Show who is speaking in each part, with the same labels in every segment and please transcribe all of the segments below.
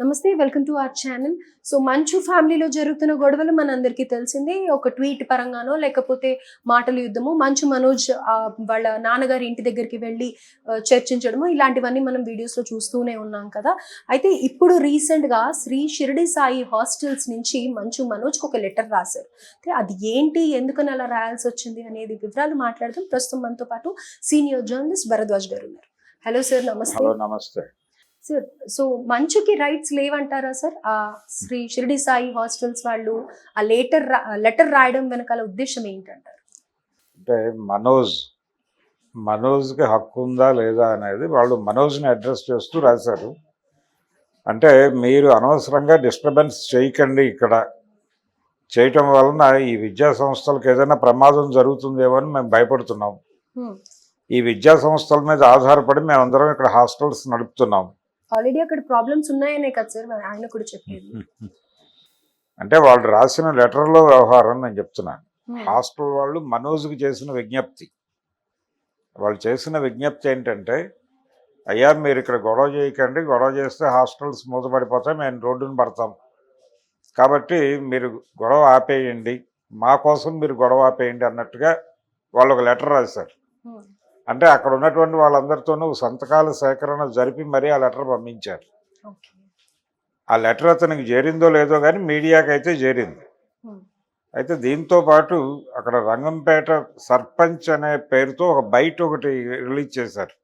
Speaker 1: నమస్తే welcome to our channel. So Manchu ఫ్యామిలీలో జరుగుతున్న గొడవలు మనందరికీ తెలిసిందే. ఒక ట్వీట్ పరంగానో లేకపోతే మాటల యుద్ధము మంచు మనోజ్ వాళ్ళ నాన్నగారి ఇంటి దగ్గరికి వెళ్ళి చర్చించడము ఇలాంటివన్నీ మనం వీడియోస్లో చూస్తూనే ఉన్నాం కదా. అయితే ఇప్పుడు రీసెంట్గా శ్రీ షిరిడి సాయి హాస్టల్స్ నుంచి మంచు మనోజ్కి ఒక లెటర్ రాశారు. అయితే అది ఏంటి? ఎందుకని అలా రాయాల్సి వచ్చింది అనేది వివరాలు మాట్లాడదాం. ప్రస్తుతం మనతో పాటు సీనియర్ జర్నలిస్ట్ భరద్వాజ్ గారు ఉన్నారు. హలో సార్ నమస్తే.
Speaker 2: నమస్తే.
Speaker 1: సార్ సో మంచుకి రైట్స్ లేవంటారా సార్ ఆ శ్రీ షిరిడి సాయి హాస్టల్స్ వాళ్ళు ఆ లెటర్ లెటర్ రాయడం వెనకాల ఉద్దేశం ఏంటంటారు?
Speaker 2: అంటే మనోజ్ మనోజ్కి హక్కు ఉందా లేదా అనేది వాళ్ళు మనోజ్ని అడ్రస్ చేస్తూ రాశారు. అంటే మీరు అనవసరంగా డిస్టర్బెన్స్ చేయకండి ఇక్కడ. చేయటం వలన ఈ విద్యా సంస్థలకు ఏదైనా ప్రమాదం జరుగుతుందేమో అని మేము భయపడుతున్నాం. ఈ విద్యా సంస్థల మీద ఆధారపడి మేమందరం ఇక్కడ హాస్టల్స్ నడుపుతున్నాం.
Speaker 1: ఆల్రెడీ అక్కడ ప్రాబ్లమ్స్ ఉన్నాయనే కదా సార్ ఆయన కూడా చెప్పేది.
Speaker 2: అంటే వాళ్ళు రాసిన లెటర్లో వ్యవహారం నేను చెప్తున్నాను.
Speaker 1: Hmm.
Speaker 2: హాస్టల్ వాళ్ళు మనోజ్కి చేసిన విజ్ఞప్తి. వాళ్ళు చేసిన విజ్ఞప్తి ఏంటంటే అయ్యా మీరు ఇక్కడ గొడవ చేయకండి గొడవ చేస్తే హాస్టల్స్ మూతపడిపోతాయి మేము రోడ్డును పడతాం. కాబట్టి మీరు గొడవ ఆపేయండి మా కోసం మీరు గొడవ ఆపేయండి అన్నట్టుగా వాళ్ళు ఒక లెటర్ రాశారు.
Speaker 1: Hmm.
Speaker 2: అంటే అక్కడ ఉన్నటువంటి వాళ్ళందరితోనూ సంతకాల సేకరణ జరిపి మరీ ఆ లెటర్ పంపించారు. ఆ లెటర్ అతనికి చేరిందో లేదో కానీ మీడియాకి అయితే చేరింది అయితే దీంతో పాటు అక్కడ రంగంపేట సర్పంచ్ అనే పేరుతో ఒక బయట ఒకటి రిలీజ్ చేశారు.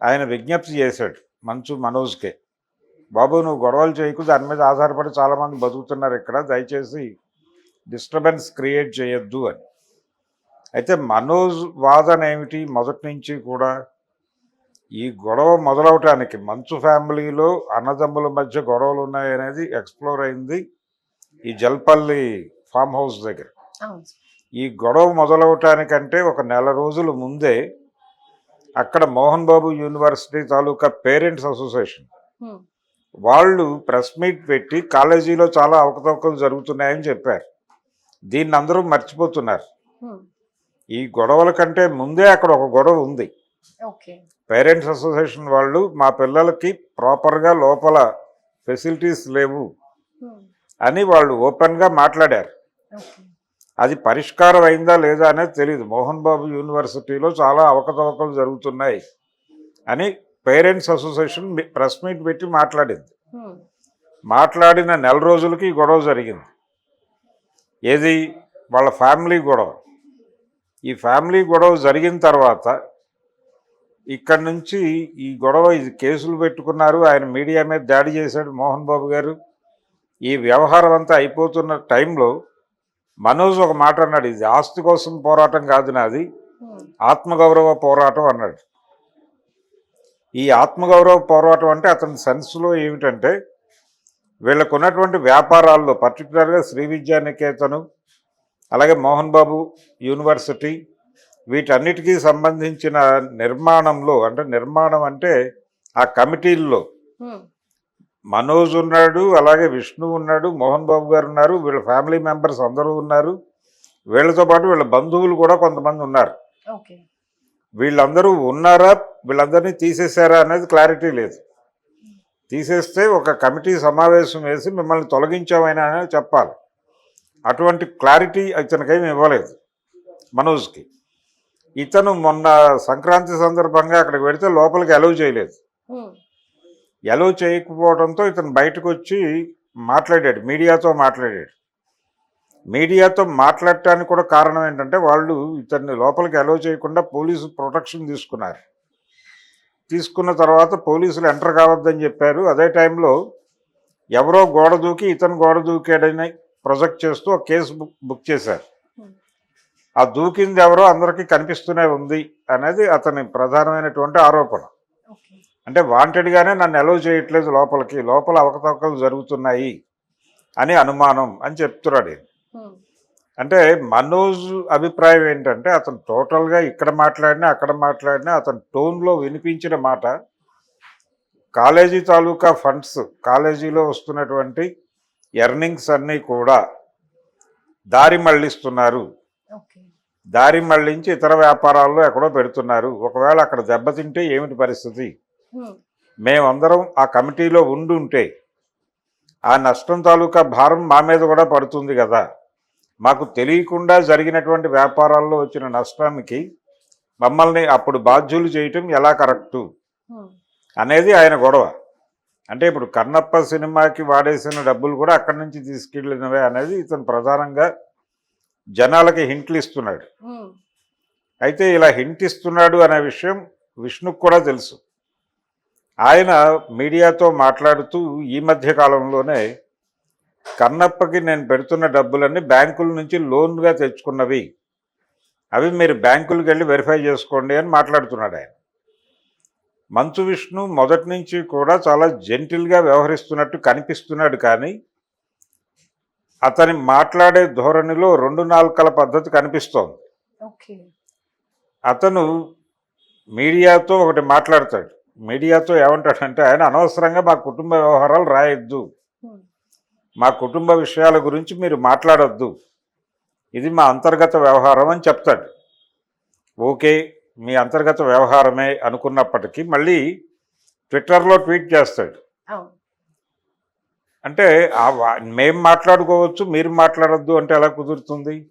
Speaker 2: ఆయన విజ్ఞప్తి చేశాడు మంచు మనోజ్కే. బాబు నువ్వు గొడవలు చేయకు దాని మీద ఆధారపడి చాలామంది బతుకుతున్నారు ఇక్కడ దయచేసి డిస్టర్బెన్స్ క్రియేట్ చేయొద్దు అని. అయితే మనోజ్ వాదన ఏమిటి మొదటి నుంచి కూడా ఈ గొడవ మొదలవటానికి మంచు ఫ్యామిలీలో అన్నదమ్ముల మధ్య గొడవలు ఉన్నాయనేది ఎక్స్ప్లోర్ అయింది ఈ జల్పల్లి ఫామ్ హౌస్ దగ్గర. ఈ గొడవ మొదలవటానికంటే ఒక నెల రోజుల ముందే అక్కడ మోహన్ బాబు యూనివర్సిటీ తాలూకా పేరెంట్స్ అసోసియేషన్. వాళ్ళు ప్రెస్ మీట్ పెట్టి కాలేజీలో చాలా అవకతవకలు జరుగుతున్నాయని చెప్పారు దీన్ని అందరూ మర్చిపోతున్నారు. ఈ గొడవల కంటే ముందే అక్కడ ఒక గొడవ ఉంది. పేరెంట్స్ అసోసియేషన్ వాళ్ళు మా పిల్లలకి ప్రాపర్గా లోపల ఫెసిలిటీస్ లేవు. అని వాళ్ళు ఓపెన్గా మాట్లాడారు. అది పరిష్కారం అయిందా లేదా అనేది తెలియదు మోహన్ బాబు యూనివర్సిటీలో చాలా అవకతవకలు జరుగుతున్నాయి అని పేరెంట్స్ అసోసియేషన్ ప్రెస్ మీట్ పెట్టి మాట్లాడింది. మాట్లాడిన నెల రోజులకి ఈ గొడవ జరిగింది. ఏది? వాళ్ళ ఫ్యామిలీ గొడవ. ఈ ఫ్యామిలీ గొడవ జరిగిన తర్వాత ఇక్కడి నుంచి ఈ గొడవ ఇది కేసులు పెట్టుకున్నారు. ఆయన మీడియా మీద దాడి చేశాడు మోహన్ బాబు గారు. ఈ వ్యవహారం అంతా అయిపోతున్న టైంలో మనోజ్ ఒక మాట అన్నాడు ఇది ఆస్తి కోసం పోరాటం కాదు నాది ఆత్మగౌరవ పోరాటం అన్నాడు. ఈ ఆత్మగౌరవ పోరాటం అంటే అతని సెన్స్లో ఏమిటంటే వీళ్ళకున్నటువంటి వ్యాపారాల్లో పర్టికులర్గా శ్రీ విద్యానికేతను అలాగే మోహన్ బాబు యూనివర్సిటీ వీటన్నిటికీ సంబంధించిన నిర్మాణంలో అంటే నిర్మాణం అంటే ఆ కమిటీల్లో. మనోజ్ ఉన్నాడు అలాగే విష్ణు ఉన్నాడు మోహన్ బాబు గారు ఉన్నారు వీళ్ళ ఫ్యామిలీ మెంబర్స్ అందరూ ఉన్నారు. వీళ్ళతో పాటు వీళ్ళ బంధువులు కూడా కొంతమంది ఉన్నారు.
Speaker 1: ఓకే.
Speaker 2: వీళ్ళందరూ ఉన్నారా? వీళ్ళందరినీ తీసేశారా అనేది క్లారిటీ లేదు. తీసేస్తే ఒక కమిటీ సమావేశం వేసి మిమ్మల్ని తొలగించామైనా అని చెప్పాలి. అటువంటి క్లారిటీ ఇతనికేమి ఇవ్వలేదు. మనోజ్కి. ఇతను మొన్న సంక్రాంతి సందర్భంగా అక్కడికి వెడితే లోపలికి అలౌ చేయలేదు. ఎలో చేయకపోవడంతో ఇతను బయటకు వచ్చి మాట్లాడాడు మీడియాతో మాట్లాడాడు. మీడియాతో మాట్లాడటానికి కూడా కారణం ఏంటంటే వాళ్ళు ఇతన్ని లోపలికి అలో చేయకుండా పోలీసు ప్రొటెక్షన్ తీసుకున్నారు. తీసుకున్న తర్వాత పోలీసులు ఎంటర్ కావద్దని చెప్పారు. అదే టైంలో ఎవరో గోడ దూకి ఇతను గోడ దూకాడని ప్రొజెక్ట్ చేస్తూ ఒక కేసు బుక్ బుక్ చేశారు ఆ దూకింది ఎవరో అందరికీ కనిపిస్తూనే ఉంది అనేది అతని ప్రధానమైనటువంటి ఆరోపణ అంటే వాంటెడ్గానే నన్ను అలౌ చేయట్లేదు లోపలికి లోపల అవకతవకలు జరుగుతున్నాయి అని అనుమానం అని చెప్తున్నాడు.
Speaker 1: Hmm.
Speaker 2: అంటే మనోజ్ అభిప్రాయం ఏంటంటే అతను టోటల్గా ఇక్కడ మాట్లాడినా అక్కడ మాట్లాడినా అతని టోన్లో వినిపించిన మాట కాలేజీ తాలూకా ఫండ్స్ కాలేజీలో వస్తున్నటువంటి ఎర్నింగ్స్ అన్నీ కూడా దారి మళ్ళిస్తున్నారు. దారి మళ్ళించి ఇతర వ్యాపారాల్లో ఎక్కడో పెడుతున్నారు. ఒకవేళ అక్కడ దెబ్బతింటే ఏమిటి పరిస్థితి. మేమందరం ఆ కమిటీలో ఉండుంటే ఆ నష్టం తాలూకా భారం మా మీద కూడా పడుతుంది కదా. మాకు తెలియకుండా జరిగినటువంటి వ్యాపారాల్లో వచ్చిన నష్టానికి మమ్మల్ని అప్పుడు బాధ్యులు చేయటం ఎలా కరెక్టు? అనేది ఆయన గొడవ. అంటే ఇప్పుడు కన్నప్ప సినిమాకి వాడేసిన డబ్బులు కూడా అక్కడి నుంచి తీసుకెళ్ళినవే అనేది ఇతను ప్రధానంగా జనాలకి హింట్లు ఇస్తున్నాడు. అయితే ఇలా హింట్ ఇస్తున్నాడు అనే విషయం విష్ణుకు కూడా తెలుసు. ఆయన మీడియాతో మాట్లాడుతూ ఈ మధ్య కాలంలోనే కన్నప్పకి నేను పెడుతున్న డబ్బులన్నీ బ్యాంకుల నుంచి లోన్గా తెచ్చుకున్నవి. అవి మీరు బ్యాంకులకు వెళ్ళి వెరిఫై చేసుకోండి అని మాట్లాడుతున్నాడు ఆయన. మంచు విష్ణు మొదటి నుంచి కూడా చాలా జెంటిల్గా వ్యవహరిస్తున్నట్టు కనిపిస్తున్నాడు కానీ అతని మాట్లాడే ధోరణిలో రెండు నాలుకల పద్ధతి కనిపిస్తోంది. అతను మీడియాతో ఒకటి మాట్లాడతాడు. మీడియాతో ఏమంటాడంటే ఆయన అనవసరంగా మా కుటుంబ వ్యవహారాలు రాయొద్దు. మా కుటుంబ విషయాల గురించి మీరు మాట్లాడొద్దు. ఇది మా అంతర్గత వ్యవహారం అని చెప్తాడు. ఓకే. మీ అంతర్గత వ్యవహారమే అనుకున్నప్పటికీ మళ్ళీ ట్విట్టర్లో ట్వీట్ చేస్తాడు. అంటే ఆ వా- మేం మాట్లాడుకోవచ్చు మీరు మాట్లాడొద్దు అంటే ఎలా కుదురుతుంది?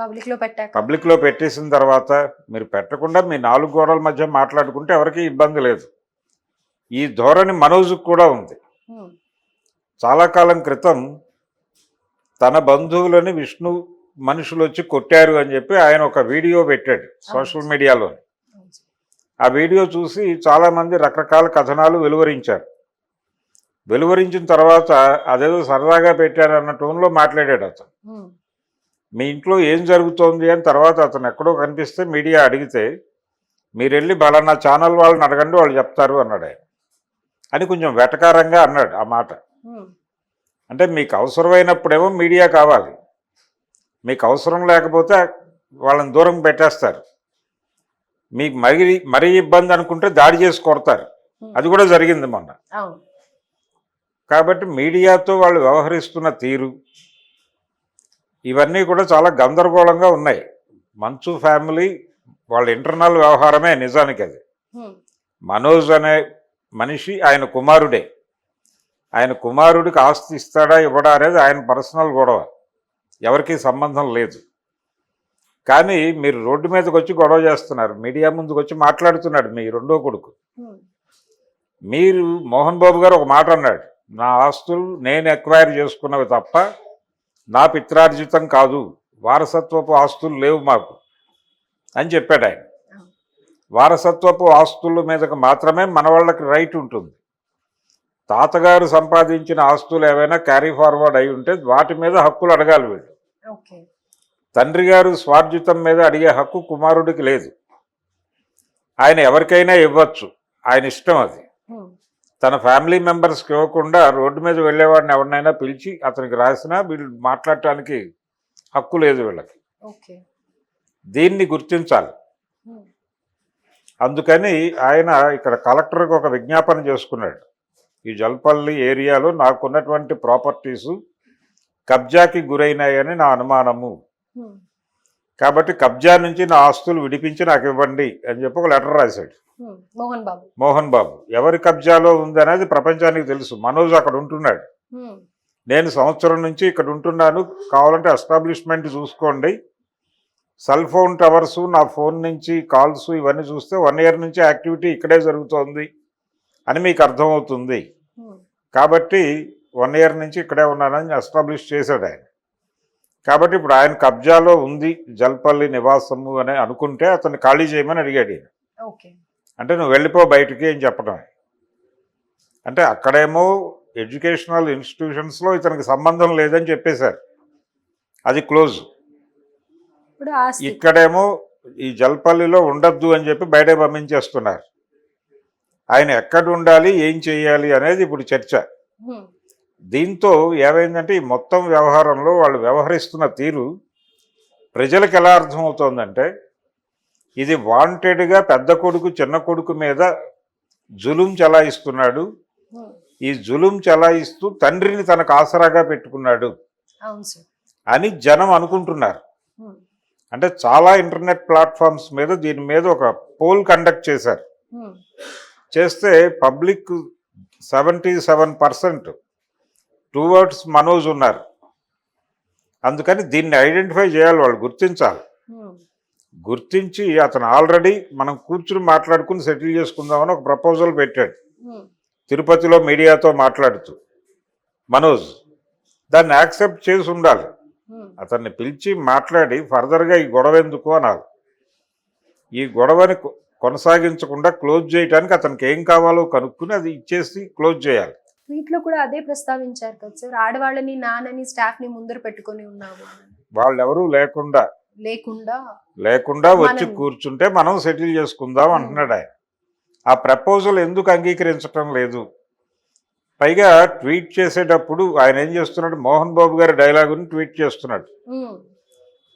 Speaker 1: పబ్లిక్లో పెట్టాక.
Speaker 2: పబ్లిక్లో పెట్టేసిన తర్వాత మీరు పెట్టకుండా మీ నాలుగు గోడల మధ్య మాట్లాడుకుంటే ఎవరికీ ఇబ్బంది లేదు. ఈ ధోరణి మనోజుకు కూడా ఉంది. చాలా కాలం క్రితం తన బంధువులని విష్ణు మనుషులు వచ్చి కొట్టారు అని చెప్పి ఆయన ఒక వీడియో పెట్టాడు సోషల్ మీడియాలో. ఆ వీడియో చూసి చాలామంది రకరకాల కథనాలు వెలువరించారు. వెలువరించిన తర్వాత అదేదో సరదాగా పెట్టారు అన్న టోన్లో మాట్లాడాడు అతను. మీ ఇంట్లో ఏం జరుగుతోంది అని తర్వాత అతను ఎక్కడో కనిపిస్తే మీడియా అడిగితే మీరు వెళ్ళి బలానా ఛానల్ వాళ్ళని అడగండి వాళ్ళు చెప్తారు అన్నాడు ఆయన. అని కొంచెం వెటకారంగా అన్నాడు ఆ మాట. అంటే మీకు అవసరమైనప్పుడేమో మీడియా కావాలి. మీకు అవసరం లేకపోతే వాళ్ళని దూరం పెట్టేస్తారు. మీకు మరీ మరీ ఇబ్బంది అనుకుంటే దాడి చేసి కొడతారు. అది కూడా జరిగింది మొన్న. కాబట్టి మీడియాతో వాళ్ళు వ్యవహరిస్తున్న తీరు ఇవన్నీ కూడా చాలా గందరగోళంగా ఉన్నాయి. మంచు ఫ్యామిలీ వాళ్ళ ఇంటర్నల్ వ్యవహారమే నిజానికి అది. మనోజ్ అనే మనిషి ఆయన కుమారుడే. ఆయన కుమారుడికి ఆస్తి ఇస్తాడా ఇవ్వడా అనేది ఆయన పర్సనల్ గొడవ. ఎవరికీ సంబంధం లేదు. కానీ మీరు రోడ్డు మీదకి వచ్చి గొడవ చేస్తున్నారు. మీడియా ముందుకు వచ్చి మాట్లాడుతున్నాడు మీ రెండో కొడుకు. మీరు మోహన్ బాబు గారు ఒక మాట అన్నాడు. నా ఆస్తులు నేను ఎక్వైర్ చేసుకున్నవి తప్ప నా పిత్రార్జితం కాదు. వారసత్వపు ఆస్తులు లేవు మాకు అని చెప్పాడు ఆయన. వారసత్వపు ఆస్తుల మీదకి మాత్రమే మన వాళ్ళకి రైట్ ఉంటుంది. తాతగారు సంపాదించిన ఆస్తులు ఏవైనా క్యారీ ఫార్వర్డ్ అయి ఉంటే వాటి మీద హక్కులు అడగాలి వీళ్ళు. తండ్రి గారు స్వార్జితం మీద అడిగే హక్కు కుమారుడికి లేదు. ఆయన ఎవరికైనా ఇవ్వచ్చు. ఆయన ఇష్టం అది. తన ఫ్యామిలీ మెంబర్స్కి ఇవ్వకుండా రోడ్డు మీద వెళ్ళేవాడిని ఎవరినైనా పిలిచి అతనికి రాసినా వీళ్ళు మాట్లాడటానికి హక్కు లేదు వీళ్ళకి. దీన్ని గుర్తించాలి. అందుకని ఆయన ఇక్కడ కలెక్టర్కి ఒక విజ్ఞాపన చేసుకున్నాడు. ఈ జల్పల్లి ఏరియాలో నాకున్నటువంటి ప్రాపర్టీసు కబ్జాకి గురైనాయని నా అనుమానము. కాబట్టి కబ్జా నుంచి నా ఆస్తులు విడిపించి నాకు ఇవ్వండి అని చెప్పి ఒక లెటర్ రాశాడు.
Speaker 1: మోహన్ బాబు.
Speaker 2: మోహన్ బాబు ఎవరి కబ్జాలో ఉంది అనేది ప్రపంచానికి తెలుసు. మనోజ్ అక్కడ ఉంటున్నాడు. నేను సంవత్సరం నుంచి ఇక్కడ ఉంటున్నాను. కావాలంటే ఎస్టాబ్లిష్మెంట్ చూసుకోండి. సెల్ ఫోన్ టవర్స్ నా ఫోన్ నుంచి కాల్స్ ఇవన్నీ చూస్తే వన్ ఇయర్ నుంచి యాక్టివిటీ ఇక్కడే జరుగుతోంది అని మీకు అర్థమవుతుంది. కాబట్టి వన్ ఇయర్ నుంచి ఇక్కడే ఉన్నానని ఎస్టాబ్లిష్ చేశాడు ఆయన. కాబట్టి ఇప్పుడు ఆయన కబ్జాలో ఉంది జల్పల్లి నివాసము అని అనుకుంటే అతను ఖాళీ చేయమని అడిగాడు ఈయన.
Speaker 1: ఓకే.
Speaker 2: అంటే నువ్వు వెళ్ళిపో బయటికి అని చెప్పడం అంటే అక్కడేమో ఎడ్యుకేషనల్ ఇన్స్టిట్యూషన్స్లో ఇతనికి సంబంధం లేదని చెప్పేశారు. అది క్లోజ్. ఇక్కడేమో ఈ జల్పల్లిలో ఉండొద్దు అని చెప్పి బయట పంపించేస్తున్నారు. ఆయన ఎక్కడ ఉండాలి ఏం చేయాలి అనేది ఇప్పుడు చర్చ. దీంతో ఏమైందంటే ఈ మొత్తం వ్యవహారంలో వాళ్ళు వ్యవహరిస్తున్న తీరు ప్రజలకు ఎలా అర్థమవుతోందంటే ఇది వాంటెడ్గా పెద్ద కొడుకు చిన్న కొడుకు మీద జులుం చలాయిస్తున్నాడు. ఈ జులుం చలాయిస్తూ తండ్రిని తనకు ఆసరాగా పెట్టుకున్నాడు అని జనం అనుకుంటున్నారు. అంటే చాలా ఇంటర్నెట్ ప్లాట్ఫామ్స్ మీద దీని మీద ఒక పోల్ కండక్ట్ చేశారు. చేస్తే public seventy seven percent towards Manoj ఉన్నారు. అందుకని దీన్ని ఐడెంటిఫై చేయాలి వాళ్ళు గుర్తించాలి.
Speaker 1: ఉమ్,
Speaker 2: గుర్తించి అతను ఆల్రెడీ మనం కూర్చుని మాట్లాడుకుని సెటిల్ చేసుకుందామని ఒక ప్రపోజల్ పెట్టాడు.
Speaker 1: ఉమ్,
Speaker 2: తిరుపతిలో మీడియాతో మాట్లాడుతూ మనోజ్ దాన్ని యాక్సెప్ట్ చేసి ఉండాలి.
Speaker 1: ఉమ్,
Speaker 2: అతన్ని పిలిచి మాట్లాడి ఫర్దర్గా ఈ గొడవ ఎందుకు? అనాలి. ఈ గొడవని కొనసాగించకుండా క్లోజ్ చేయడానికి అతనికి ఏం కావాలో కనుక్కుని అది ఇచ్చేసి క్లోజ్ చేయాలి.
Speaker 1: ట్వీట్లో కూడా అదే ప్రస్తావించారు కదా సార్ ఆడవాళ్ళని నాన్నని స్టాఫ్ని ముందర పెట్టుకొని ఉన్నాము.
Speaker 2: వాళ్ళెవరూ లేకుండా.
Speaker 1: లేకుండా
Speaker 2: లేకుండా వచ్చి కూర్చుంటే మనం సెటిల్ చేసుకుందాం అంటున్నాడు ఆయన. ఆ ప్రపోజల్ ఎందుకు అంగీకరించటం లేదు? పైగా ట్వీట్ చేసేటప్పుడు ఆయన ఏం చేస్తున్నాడు? మోహన్ బాబు గారి డైలాగుని ట్వీట్ చేస్తున్నాడు.
Speaker 1: ఉమ్,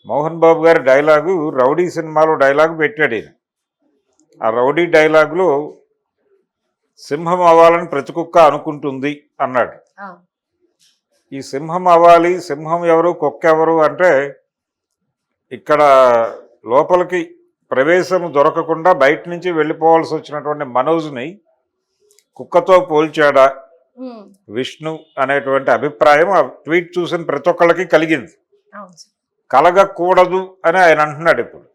Speaker 2: మోహన్ బాబు గారి డైలాగు రౌడీ సినిమాలో డైలాగు పెట్టాడు ఈయన. ఆ రౌడీ డైలాగులో సింహం అవ్వాలని ప్రతి కుక్క అనుకుంటుంది అన్నాడు. ఈ సింహం అవ్వాలి సింహం ఎవరు కుక్క ఎవరు అంటే ఇక్కడ లోపలికి ప్రవేశం దొరకకుండా బయట నుంచి వెళ్ళిపోవాల్సి వచ్చినటువంటి మనోజ్ని కుక్కతో పోల్చాడా? విష్ణు అనేటువంటి అభిప్రాయం ఆ ట్వీట్ చూసిన ప్రతి ఒక్కళ్ళకి కలిగింది. కలగకూడదు అని ఆయన అంటున్నాడు ఇప్పుడు.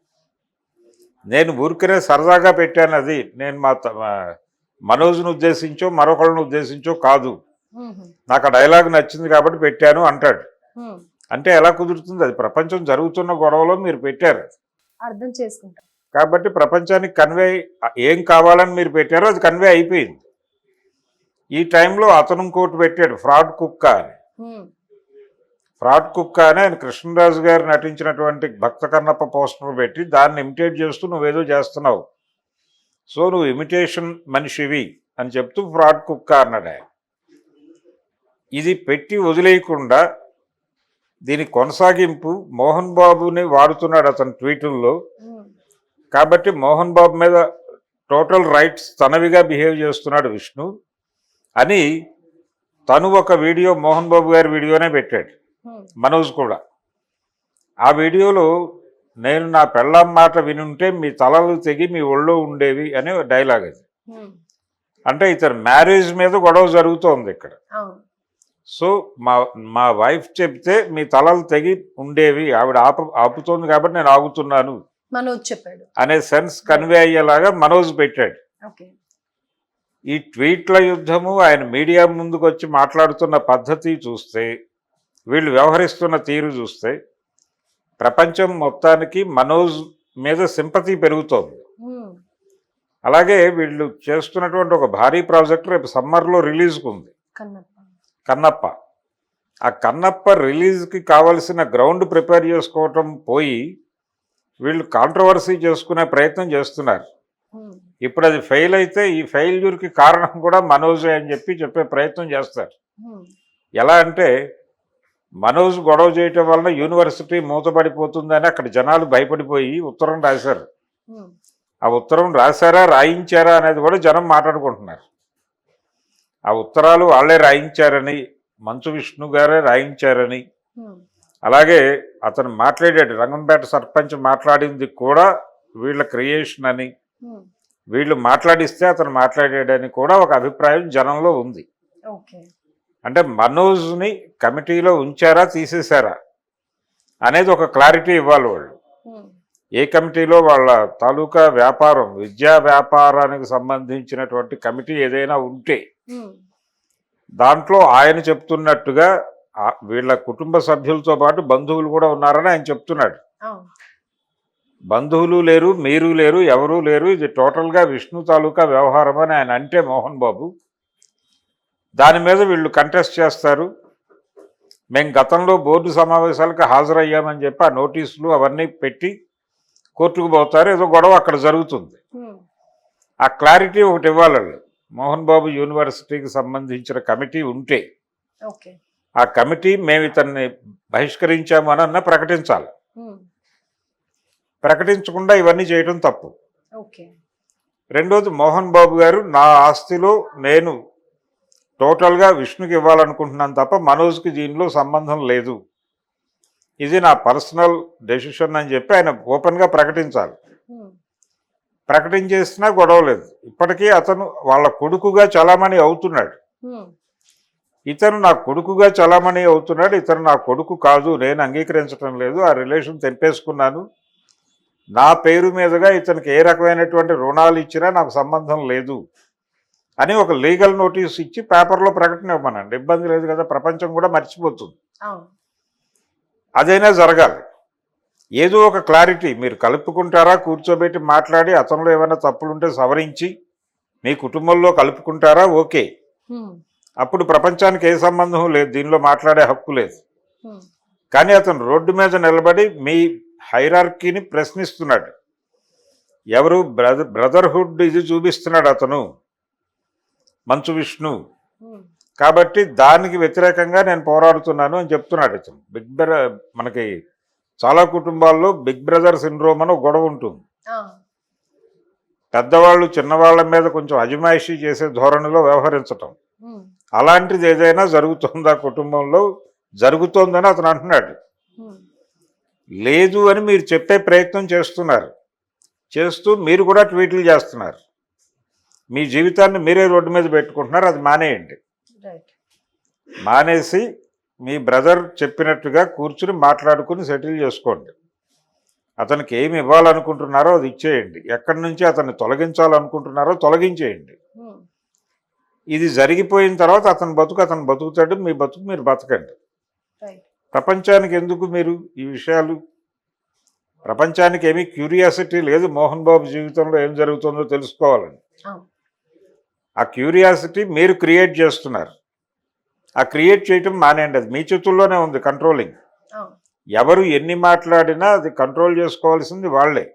Speaker 2: నేను ఊరికనే సరదాగా పెట్టాను అది. నేను మా మనోజ్ను ఉద్దేశించో మరొకళ్ళని ఉద్దేశించో కాదు. నాకు ఆ డైలాగ్ నచ్చింది కాబట్టి పెట్టాను అంటాడు. అంటే ఎలా కుదురుతుంది? అది ప్రపంచం జరుగుతున్న గొడవలో మీరు పెట్టారు.
Speaker 1: అర్థం చేసుకుంటాం.
Speaker 2: కాబట్టి ప్రపంచానికి కన్వే ఏం కావాలని మీరు పెట్టారో అది కన్వే అయిపోయింది. ఈ టైంలో అతను ఇంకోటి పెట్టాడు ఫ్రాడ్ కుక్క అని. ఫ్రాడ్ కుక్క అని ఆయన కృష్ణరాజు గారు నటించినటువంటి భక్త కన్నప్ప పోస్టర్ పెట్టి దాన్ని ఇమిటేట్ చేస్తూ నువ్వేదో చేస్తున్నావు. సో నువ్వు ఇమిటేషన్ మనిషివి అని చెప్తూ ఫ్రాడ్ కుక్క అన్నాడు ఆయన. ఇది పెట్టి వదిలేయకుండా దీని కొనసాగింపు మోహన్ బాబుని వాడుతున్నాడు అతని ట్వీటుల్లో. కాబట్టి మోహన్ బాబు మీద టోటల్ రైట్స్ తనవిగా బిహేవ్ చేస్తున్నాడు విష్ణు అని తను ఒక వీడియో మోహన్ బాబు గారి వీడియోనే పెట్టాడు. మనోజ్ కూడా. ఆ వీడియోలో నేను నా పెళ్ళాం మాట వినుంటే మీ తలలు తెగి మీ ఒళ్ళో ఉండేవి అనే డైలాగ్ అది.
Speaker 1: ఉమ్,
Speaker 2: అంటే ఇతను మ్యారేజ్ మీద గొడవ జరుగుతోంది ఇక్కడ. సో మా మా వైఫ్ చెప్తే మీ తలలు తెగి ఉండేవి ఆవిడ ఆపు ఆపుతోంది కాబట్టి నేను ఆగుతున్నాను.
Speaker 1: మనోజ్ చెప్పాడు.
Speaker 2: అనే సెన్స్ కన్వే అయ్యేలాగా మనోజ్ పెట్టాడు. ఈ ట్వీట్ల యుద్ధము ఆయన మీడియా ముందుకు వచ్చి మాట్లాడుతున్న పద్ధతి చూస్తే వీళ్ళు వ్యవహరిస్తున్న తీరు చూస్తే ప్రపంచం మొత్తానికి మనోజ్ మీద సింపతి పెరుగుతోంది. అలాగే వీళ్ళు చేస్తున్నటువంటి ఒక భారీ ప్రాజెక్ట్ రేపు సమ్మర్లో రిలీజ్కు ఉంది.
Speaker 1: కన్నప్ప.
Speaker 2: కన్నప్ప. ఆ కన్నప్ప రిలీజ్కి కావలసిన గ్రౌండ్ ప్రిపేర్ చేసుకోవటం పోయి వీళ్ళు కాంట్రవర్సీ చేసుకునే ప్రయత్నం చేస్తున్నారు. ఇప్పుడు అది ఫెయిల్ అయితే ఈ ఫెయిల్యూర్కి కారణం కూడా మనోజే అని చెప్పి చెప్పే ప్రయత్నం చేస్తారు. ఎలా అంటే మనోజ్ గొడవ చేయటం వలన యూనివర్సిటీ మూతపడిపోతుందని అక్కడ జనాలు భయపడిపోయి ఉత్తరం రాశారు. ఆ ఉత్తరం రాశారా రాయించారా అనేది కూడా జనం మాట్లాడుకుంటున్నారు. ఆ ఉత్తరాలు వాళ్ళే రాయించారని మంచు విష్ణు గారే రాయించారని. అలాగే అతను మాట్లాడాడు రంగంపేట సర్పంచ్ మాట్లాడింది కూడా వీళ్ళ క్రియేషన్ అని. వీళ్ళు మాట్లాడిస్తే అతను మాట్లాడాడని కూడా ఒక అభిప్రాయం జనంలో ఉంది. అంటే మనోజ్ని కమిటీలో ఉంచారా తీసేశారా అనేది ఒక క్లారిటీ ఇవ్వాలి వాళ్ళు. ఏ కమిటీలో వాళ్ళ తాలూకా వ్యాపారం విద్యా వ్యాపారానికి సంబంధించినటువంటి కమిటీ ఏదైనా ఉంటే దాంట్లో ఆయన చెప్తున్నట్టుగా వీళ్ళ కుటుంబ సభ్యులతో పాటు బంధువులు కూడా ఉన్నారని ఆయన చెప్తున్నాడు. బంధువులు లేరు మీరు లేరు ఎవరూ లేరు ఇది టోటల్గా విష్ణు తాలూకా వ్యవహారం అని ఆయన అంటే మోహన్ బాబు. దాని మీద వీళ్ళు కంటెస్ట్ చేస్తారు. మేము గతంలో బోర్డు సమావేశాలకు హాజరయ్యామని చెప్పి ఆ నోటీసులు అవన్నీ పెట్టి కోర్టుకు పోతారు. ఏదో గొడవ అక్కడ జరుగుతుంది. ఆ క్లారిటీ ఒకటి ఇవ్వాలి. మోహన్ బాబు యూనివర్సిటీకి సంబంధించిన కమిటీ ఉంటే ఆ కమిటీ మేము ఇతన్ని బహిష్కరించాము అని అన్న ప్రకటించాలి. ప్రకటించకుండా ఇవన్నీ చేయడం తప్పు. రెండోది మోహన్ బాబు గారు నా ఆస్తిలో నేను టోటల్గా విష్ణుకి ఇవ్వాలనుకుంటున్నాను తప్ప మనోజ్కి దీనిలో సంబంధం లేదు. ఇది నా పర్సనల్ డెసిషన్ అని చెప్పి ఆయన ఓపెన్గా ప్రకటించాలి.
Speaker 1: ఉమ్,
Speaker 2: ప్రకటించేసినా గొడవ లేదు. ఇప్పటికీ అతను వాళ్ళ కొడుకుగా చలామణి అవుతున్నాడు.
Speaker 1: ఉమ్,
Speaker 2: ఇతను నా కొడుకుగా చలామణి అవుతున్నాడు. ఇతను నా కొడుకు కాదు. నేను అంగీకరించడం లేదు. ఆ రిలేషన్ తెంపేసుకున్నాను నా పేరు మీదుగా ఇతనికి ఏ రకమైనటువంటి రుణాలు ఇచ్చినా నాకు సంబంధం లేదు. అని ఒక లీగల్ నోటీస్ ఇచ్చి పేపర్లో ప్రకటన ఇవ్వమనండి. ఇబ్బంది లేదు కదా ప్రపంచం కూడా మర్చిపోతుంది. అదైనా జరగాలి. ఏదో ఒక క్లారిటీ మీరు కలుపుకుంటారా కూర్చోబెట్టి మాట్లాడి అతనిలో ఏమైనా తప్పులుంటే సవరించి మీ కుటుంబంలో కలుపుకుంటారా ఓకే. అప్పుడు ప్రపంచానికి ఏ సంబంధం లేదు దీనిలో మాట్లాడే హక్కు లేదు. కానీ అతను రోడ్డు మీద నిలబడి మీ హైరార్కీని ప్రశ్నిస్తున్నాడు. ఎవరు బ్రదర్ బ్రదర్హుడ్ ఇది చూపిస్తున్నాడు అతను. మంచు విష్ణు. కాబట్టి దానికి వ్యతిరేకంగా నేను పోరాడుతున్నాను అని చెప్తున్నాడు ఇతను. బిగ్ బ్ర మనకి చాలా కుటుంబాల్లో బిగ్ బ్రదర్ సిండ్రోమ్ అని గొడవ ఉంటుంది. పెద్దవాళ్ళు చిన్నవాళ్ళ మీద కొంచెం అజమాయిషీ చేసే ధోరణిలో వ్యవహరించటం. అలాంటిది ఏదైనా జరుగుతుందా కుటుంబంలో? జరుగుతోందని అతను అంటున్నాడు. లేదు అని మీరు చెప్పే ప్రయత్నం చేస్తున్నారు. చేస్తూ మీరు కూడా ట్వీట్లు చేస్తున్నారు. మీ జీవితాన్ని మీరే రోడ్డు మీద పెట్టుకుంటున్నారు అది మానేయండి. మానేసి మీ బ్రదర్ చెప్పినట్టుగా కూర్చుని మాట్లాడుకుని సెటిల్ చేసుకోండి. అతనికి ఏమి ఇవ్వాలనుకుంటున్నారో అది ఇచ్చేయండి. ఎక్కడి నుంచి అతన్ని తొలగించాలనుకుంటున్నారో తొలగించేయండి.
Speaker 1: ఉమ్,
Speaker 2: ఇది జరిగిపోయిన తర్వాత అతని బతుకు అతను బతుకుతాడు మీ బతుకు మీరు బతకండి. ప్రపంచానికి ఎందుకు మీరు ఈ విషయాలు? ప్రపంచానికి ఏమీ క్యూరియాసిటీ లేదు. మోహన్ బాబు జీవితంలో ఏం జరుగుతుందో తెలుసుకోవాలని ఆ క్యూరియాసిటీ మీరు క్రియేట్ చేస్తున్నారు. ఆ క్రియేట్ చేయటం మానేయండి. అది మీ చేతుల్లోనే ఉంది కంట్రోలింగ్. ఎవరు ఎన్ని మాట్లాడినా అది కంట్రోల్ చేసుకోవాల్సింది వాళ్ళే.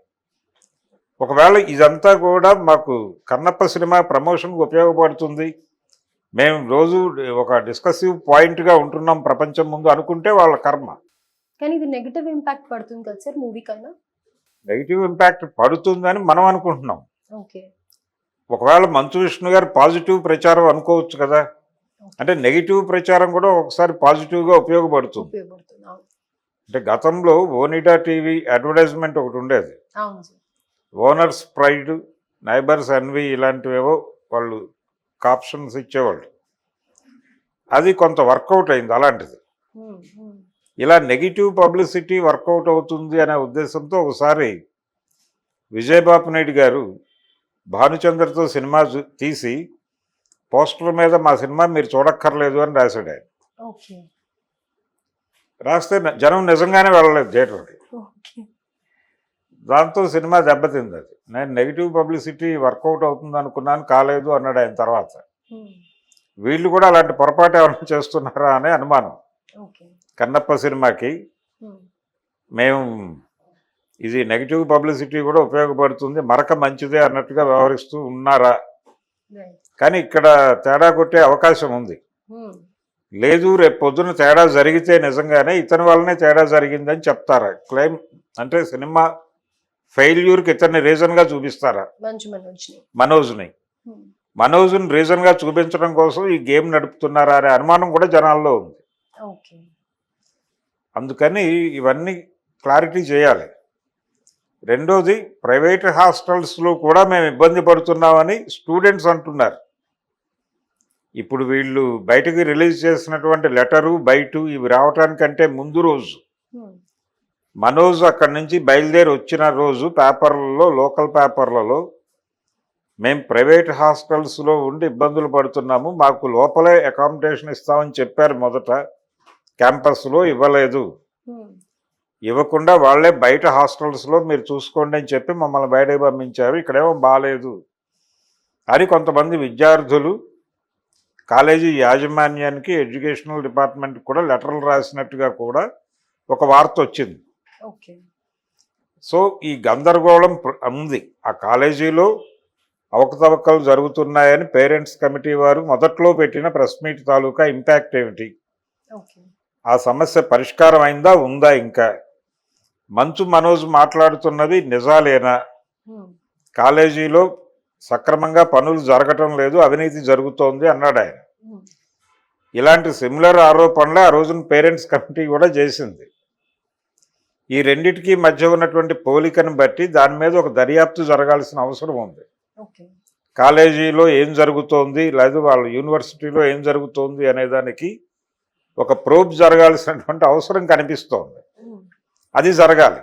Speaker 2: ఒకవేళ ఇదంతా కూడా మాకు కన్నప్ప సినిమా ప్రమోషన్కి ఉపయోగపడుతుంది. మేము రోజు ఒక డిస్కసివ్ పాయింట్గా ఉంటున్నాం ప్రపంచం ముందు అనుకుంటే వాళ్ళ కర్మ.
Speaker 1: కానీ ఇది నెగిటివ్ ఇంపాక్ట్ పడుతుంది కదా సార్ మూవీ కైనా
Speaker 2: నెగిటివ్ ఇంపాక్ట్ పడుతుందని మనం అనుకుంటున్నాం.
Speaker 1: ఓకే.
Speaker 2: ఒకవేళ మంచు విష్ణు గారు పాజిటివ్ ప్రచారం అనుకోవచ్చు కదా. అంటే నెగిటివ్ ప్రచారం కూడా ఒకసారి పాజిటివ్గా ఉపయోగపడుతుంది. అంటే గతంలో ఓనిడా టీవీ అడ్వర్టైజ్మెంట్ ఒకటి ఉండేది. ఓనర్స్ ప్రైడ్ నైబర్స్ ఎన్వి ఇలాంటివేవో వాళ్ళు కాప్షన్స్ ఇచ్చేవాళ్ళు. అది కొంత వర్కౌట్ అయింది అలాంటిది. ఇలా నెగిటివ్ పబ్లిసిటీ వర్కౌట్ అవుతుంది అనే ఉద్దేశంతో ఒకసారి విజయబాబు నాయుడు గారు భానుచంద్రతో సినిమా తీసి పోస్టర్ మీద మా సినిమా మీరు చూడక్కర్లేదు అని రాశాడు ఆయన. రాస్తే జనం నిజంగానే వెళ్ళలేదు థియేటర్కి. దాంతో సినిమా దెబ్బతింది అది. నేను నెగిటివ్ పబ్లిసిటీ వర్కౌట్ అవుతుంది అనుకున్నాను కాలేదు అన్నాడు ఆయన తర్వాత. వీళ్ళు కూడా అలాంటి పొరపాటు ఏమైనా చేస్తున్నారా అనే అనుమానం. కన్నప్ప సినిమాకి మేము ఇది నెగిటివ్ పబ్లిసిటీ కూడా ఉపయోగపడుతుంది. మరక మంచిదే అన్నట్టుగా వ్యవహరిస్తూ ఉన్నారా? కానీ ఇక్కడ తేడా కొట్టే అవకాశం ఉంది.
Speaker 1: ఉమ్,
Speaker 2: లేదు రేపు పొద్దున తేడా జరిగితే నిజంగానే ఇతని వల్లనే తేడా జరిగిందని చెప్తారా? క్లెయిమ్ అంటే సినిమా ఫెయిల్యూర్కి ఇతన్ని రీజన్గా చూపిస్తారా?
Speaker 1: మనోజ్ని.
Speaker 2: మనోజ్ని. రీజన్గా చూపించడం కోసం ఈ గేమ్ నడుపుతున్నారా అనే అనుమానం కూడా జనాల్లో ఉంది. అందుకని ఇవన్నీ క్లారిటీ చేయాలి. రెండోది ప్రైవేట్ హాస్టల్స్లో కూడా మేము ఇబ్బంది పడుతున్నామని స్టూడెంట్స్ అంటున్నారు. ఇప్పుడు వీళ్ళు బయటకు రిలీజ్ చేసినటువంటి లెటరు బయట ఇవి రావటానికంటే ముందు రోజు.
Speaker 1: ఉమ్,
Speaker 2: మనోజ్ అక్కడి నుంచి బయలుదేరి వచ్చిన రోజు పేపర్లలో లోకల్ పేపర్లలో మేము ప్రైవేట్ హాస్టల్స్లో ఉండి ఇబ్బందులు పడుతున్నాము. మాకు లోపలే అకామిడేషన్ ఇస్తామని చెప్పారు మొదట. క్యాంపస్లో ఇవ్వలేదు.
Speaker 1: ఉమ్,
Speaker 2: ఇవ్వకుండా వాళ్ళే బయట హాస్టల్స్లో మీరు చూసుకోండి అని చెప్పి మమ్మల్ని బయటకు పంపించారు ఇక్కడేమో బాగాలేదు అని కొంతమంది విద్యార్థులు కాలేజీ యాజమాన్యానికి ఎడ్యుకేషనల్ డిపార్ట్మెంట్కి కూడా లెటర్లు రాసినట్టుగా కూడా ఒక వార్త వచ్చింది.
Speaker 1: ఓకే.
Speaker 2: సో ఈ గందరగోళం ఉంది. ఆ కాలేజీలో అవకతవకలు జరుగుతున్నాయని పేరెంట్స్ కమిటీ వారు మొదట్లో పెట్టిన ప్రెస్ మీట్ తాలూకా ఇంపాక్ట్ ఏమిటి? ఆ సమస్య పరిష్కారం అయిందా? ఉందా ఇంకా? మంచు మనోజ్ మాట్లాడుతున్నది నిజాలేనా? కాలేజీలో సక్రమంగా పనులు జరగటం లేదు అవినీతి జరుగుతోంది అన్నాడు ఆయన. ఇలాంటి సిమిలర్ ఆరోపణలు ఆ రోజున పేరెంట్స్ కమిటీ కూడా చేసింది. ఈ రెండిటికి మధ్య ఉన్నటువంటి పోలికను బట్టి దాని మీద ఒక దర్యాప్తు జరగాల్సిన అవసరం ఉంది. కాలేజీలో ఏం జరుగుతోంది లేదా వాళ్ళ యూనివర్సిటీలో ఏం జరుగుతోంది అనే దానికి ఒక ప్రోబ్ జరగాల్సినటువంటి అవసరం కనిపిస్తోంది. అది జరగాలి.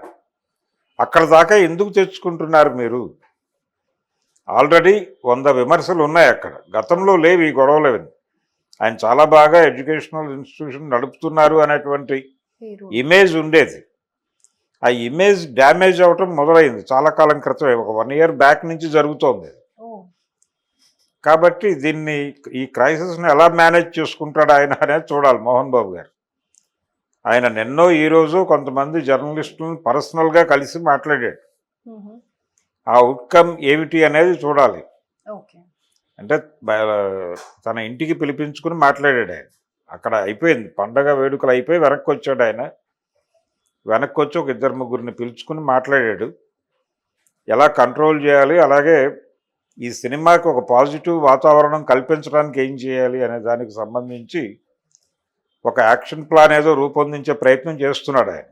Speaker 2: అక్కడ దాకా ఎందుకు తెచ్చుకుంటున్నారు మీరు? ఆల్రెడీ వంద విమర్శలు ఉన్నాయి అక్కడ. గతంలో లేవు ఈ గొడవలు అవి ఆయన చాలా బాగా ఎడ్యుకేషనల్ ఇన్స్టిట్యూషన్ నడుపుతున్నారు అనేటువంటి ఇమేజ్ ఉండేది. ఆ ఇమేజ్ డ్యామేజ్ అవటం మొదలైంది. చాలా కాలం క్రితం ఒక వన్ ఇయర్ బ్యాక్ నుంచి జరుగుతోంది కాబట్టి దీన్ని ఈ క్రైసిస్ని ఎలా మేనేజ్ చేసుకుంటాడు ఆయన అనేది చూడాలి. మోహన్ బాబు గారు. ఆయన నిన్నో ఈరోజు కొంతమంది జర్నలిస్టులను పర్సనల్గా కలిసి మాట్లాడాడు. ఆ అవుట్కమ్ ఏమిటి అనేది చూడాలి.
Speaker 1: ఓకే.
Speaker 2: అంటే తన ఇంటికి పిలిపించుకుని మాట్లాడాడు ఆయన. అక్కడ అయిపోయింది. పండగ వేడుకలు అయిపోయి వెనక్కి వచ్చాడు ఆయన. వెనక్కి వచ్చి ఒక ఇద్దరు ముగ్గురిని పిలుచుకుని మాట్లాడాడు. ఎలా కంట్రోల్ చేయాలి? అలాగే ఈ సినిమాకి ఒక పాజిటివ్ వాతావరణం కల్పించడానికి ఏం చేయాలి అనే దానికి సంబంధించి ఒక యాక్షన్ ప్లాన్ ఏదో రూపొందించే ప్రయత్నం చేస్తున్నాడు ఆయన.